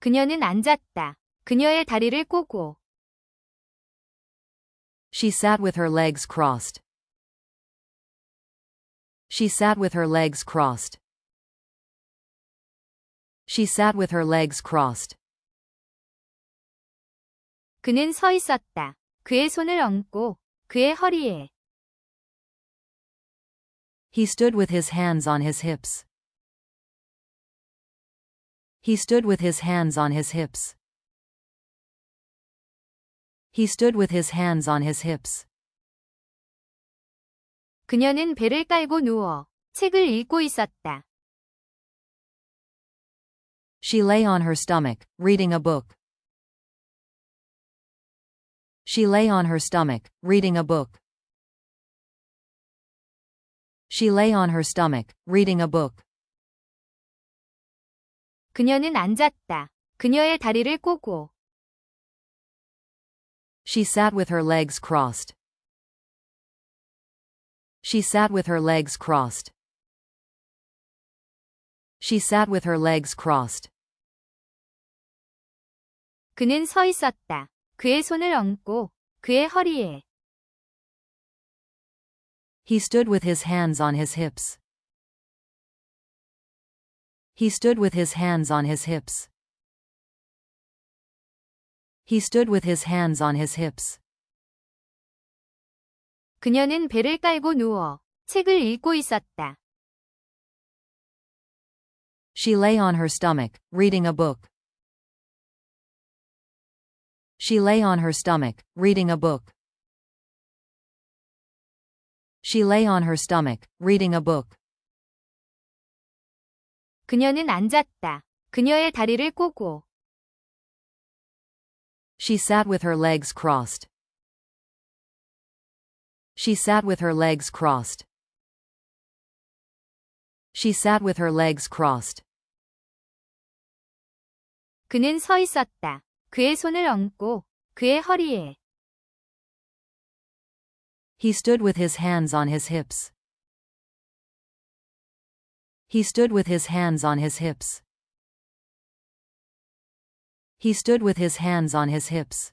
그녀는 앉았다. 그녀의 다리를 꼬고. She sat with her legs crossed. She sat with her legs crossed. She sat with her legs crossed. 그는 서 있었다. 그의 손을 얹고 그의 허리에. He stood with his hands on his hips. He stood with his hands on his hips. He stood with his hands on his hips. 그녀는 배를 깔고 누워 책을 읽고 있었다. She lay on her stomach, reading a book. She lay on her stomach, reading a book. She lay on her stomach, reading a book. 그녀는 앉았다. 그녀의 다리를 꼬고. She sat with her legs crossed. She sat with her legs crossed. She sat with her legs crossed. 그는 서 있었다. 그의 손을 얹고 그의 허리에. He stood with his hands on his hips. He stood with his hands on his hips. He stood with his hands on his hips. 그녀는 배를 깔고 누워 책을 읽고 있었다. She lay on her stomach, reading a book. She lay on her stomach, reading a book. She lay on her stomach, reading a book. 그녀는 앉았다. 그녀의 다리를 꼬고. She sat with her legs crossed. She sat with her legs crossed. She sat with her legs crossed. 그는 서 있었다. 그의 손을 얹고 그의 허리에. He stood with his hands on his hips. He stood with his hands on his hips. He stood with his hands on his hips.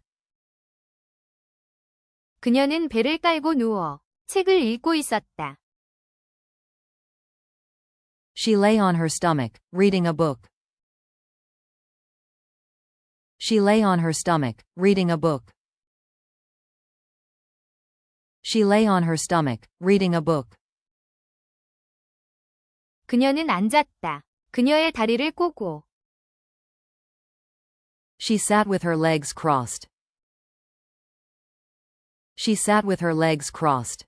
그녀는 배를 깔고 누워 책을 읽고 있었다. She lay on her stomach, reading a book. She lay on her stomach, reading a book. She lay on her stomach, reading a book. 그녀는 앉았다. 그녀의 다리를 꼬고. She sat with her legs crossed. She sat with her legs crossed.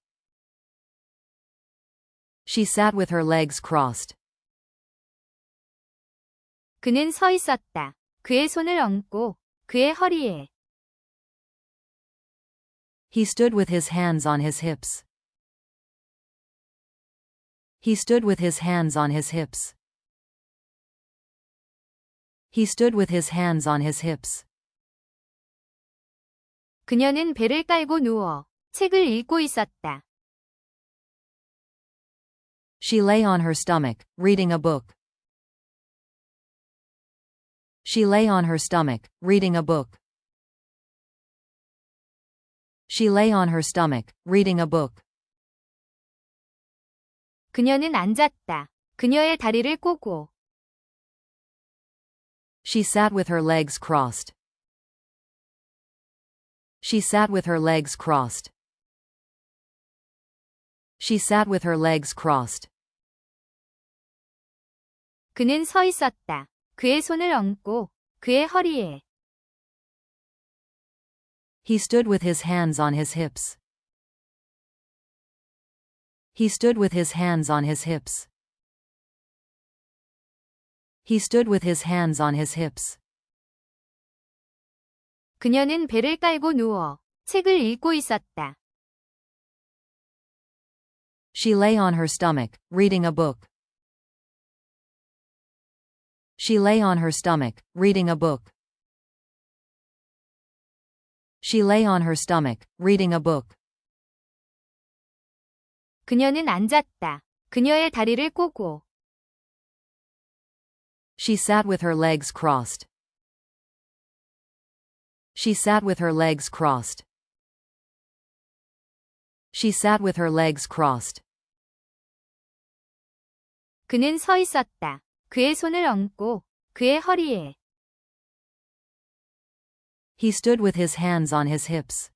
She sat with her legs crossed. 그는 서 있었다. 그의 손을 얹고 그의 허리에. He stood with his hands on his hips. He stood with his hands on his hips. He stood with his hands on his hips. 그녀는 배를 깔고 누워 책을 읽고 있었다. She lay on her stomach, reading a book. She lay on her stomach, reading a book. She lay on her stomach, reading a book. 그녀는 앉았다. 그녀의 다리를 꼬고. She sat with her legs crossed. She sat with her legs crossed. She sat with her legs crossed. 그는 서 있었다. 그의 손을 얹고 그의 허리에. He stood with his hands on his hips. He stood with his hands on his hips. He stood with his hands on his hips. 그녀는 배를 깔고 누워 책을 읽고 있었다. She lay on her stomach, reading a book. She lay on her stomach, reading a book. She lay on her stomach, reading a book. 그녀는 앉았다. 그녀의 다리를 꼬고. She sat with her legs crossed. She sat with her legs crossed. She sat with her legs crossed. 그는 서 있었다. 그의 손을 얹고 그의 허리에 He stood with his hands on his hips.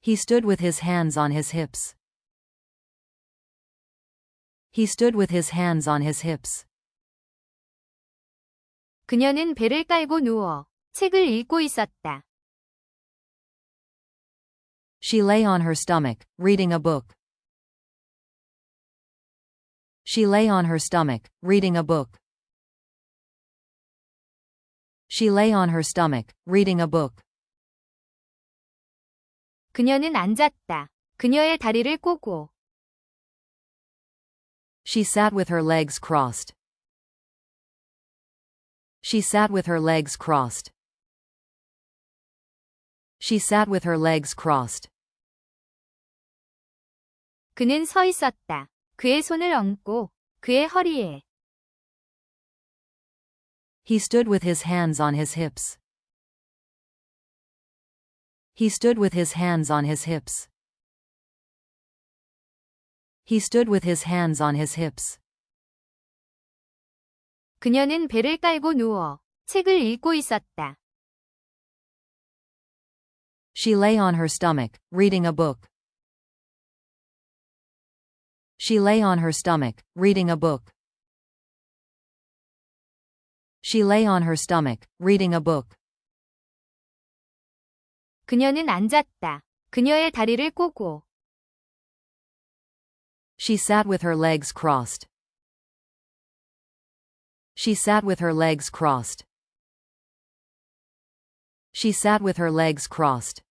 He stood with his hands on his hips. He stood with his hands on his hips. 그녀는 배를 깔고 누워 책을 읽고 있었다. She lay on her stomach, reading a book. She lay on her stomach, reading a book. She lay on her stomach, reading a book. 그녀는 앉았다. 그녀의 다리를 꼬고 She sat with her legs crossed. She sat with her legs crossed. She sat with her legs crossed. 그는 서 있었다. 그의 손을 얹고 그의 허리에 He stood with his hands on his hips. He stood with his hands on his hips. He stood with his hands on his hips. 그녀는 배를 깔고 누워 책을 읽고 있었다. She lay on her stomach, reading a book. She lay on her stomach, reading a book. She lay on her stomach, reading a book. 그녀는 앉았다. 그녀의 다리를 꼬고 She sat with her legs crossed. She sat with her legs crossed. She sat with her legs crossed.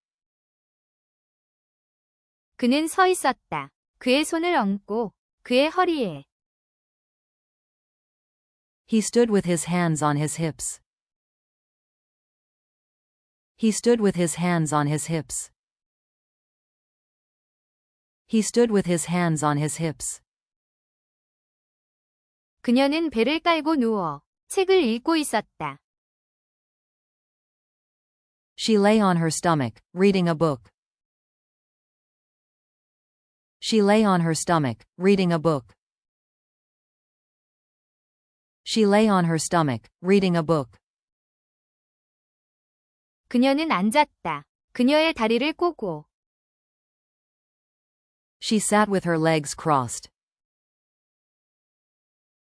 그는 서 있었다. 그의 손을 얹고 그의 허리에 He stood with his hands on his hips. He stood with his hands on his hips. He stood with his hands on his hips. 그녀는 배를 깔고 누워 책을 읽고 있었다. She lay on her stomach, reading a book. She lay on her stomach, reading a book. She lay on her stomach, reading a book. 그녀는 앉았다. 그녀의 다리를 꼬고 She sat with her legs crossed.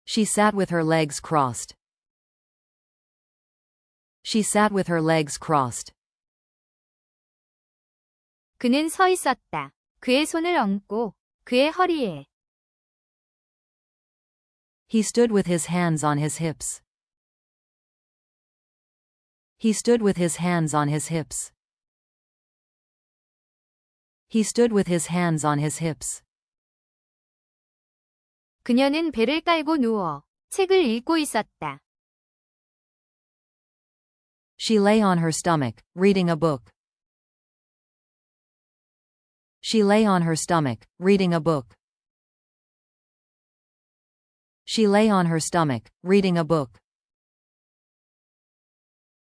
She sat with her legs crossed. She sat with her legs crossed. 그는 서 있었다. 그의 손을 얹고 그의 허리에 He stood with his hands on his hips. He stood with his hands on his hips. He stood with his hands on his hips. 그녀는 배를 깔고 누워 책을 읽고 있었다. She lay on her stomach, reading a book. She lay on her stomach, reading a book. She lay on her stomach, reading a book.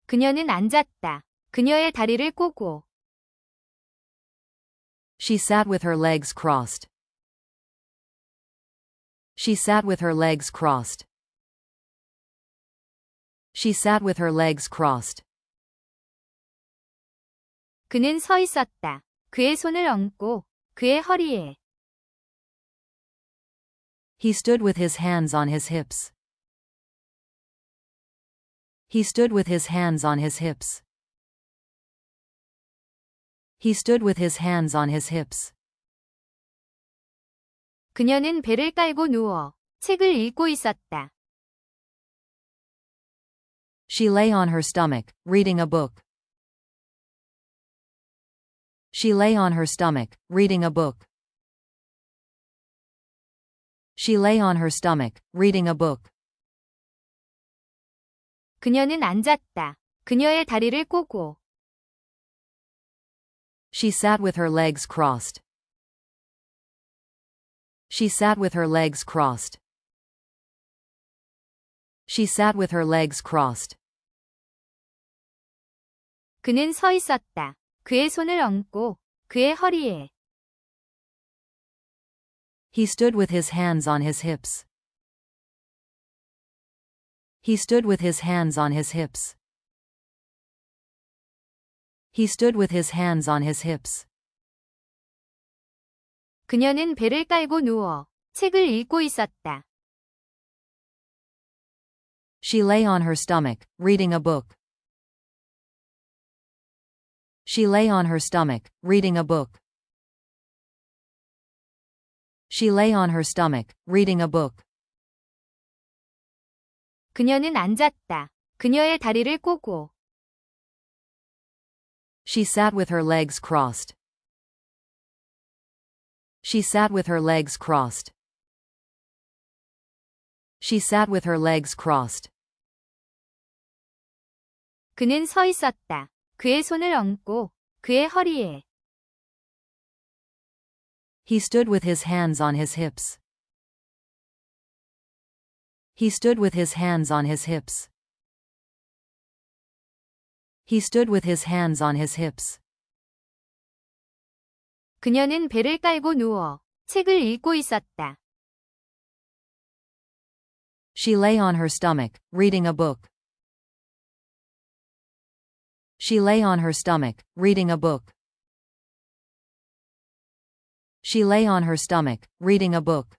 그녀는 앉았다. 그녀의 다리를 꼬고 She sat with her legs crossed. She sat with her legs crossed. She sat with her legs crossed. 그는 서 있었다. 그의 손을 얹고 그의 허리에 He stood with his hands on his hips. He stood with his hands on his hips. He stood with his hands on his hips. 그녀는 배를 깔고 누워 책을 읽고 있었다. She lay on her stomach, reading a book. She lay on her stomach, reading a book. She lay on her stomach, reading a book. 그녀는 앉았다. 그녀의 다리를 꼬고 She sat with her legs crossed. She sat with her legs crossed. She sat with her legs crossed. 그는 서 있었다. 그의 손을 얹고 그의 허리에 He stood with his hands on his hips. He stood with his hands on his hips. He stood with his hands on his hips. 그녀는 배를 깔고 누워 책을 읽고 있었다. She lay on her stomach, reading a book. She lay on her stomach, reading a book. She lay on her stomach, reading a book. 그녀는 앉았다. 그녀의 다리를 꼬고 She sat with her legs crossed. She sat with her legs crossed. She sat with her legs crossed. 그는 서 있었다. 그의 손을 얹고 그의 허리에 He stood with his hands on his hips. He stood with his hands on his hips. He stood with his hands on his hips. 그녀는 배를 깔고 누워 책을 읽고 있었다. She lay on her stomach, reading a book. She lay on her stomach, reading a book. She lay on her stomach, reading a book.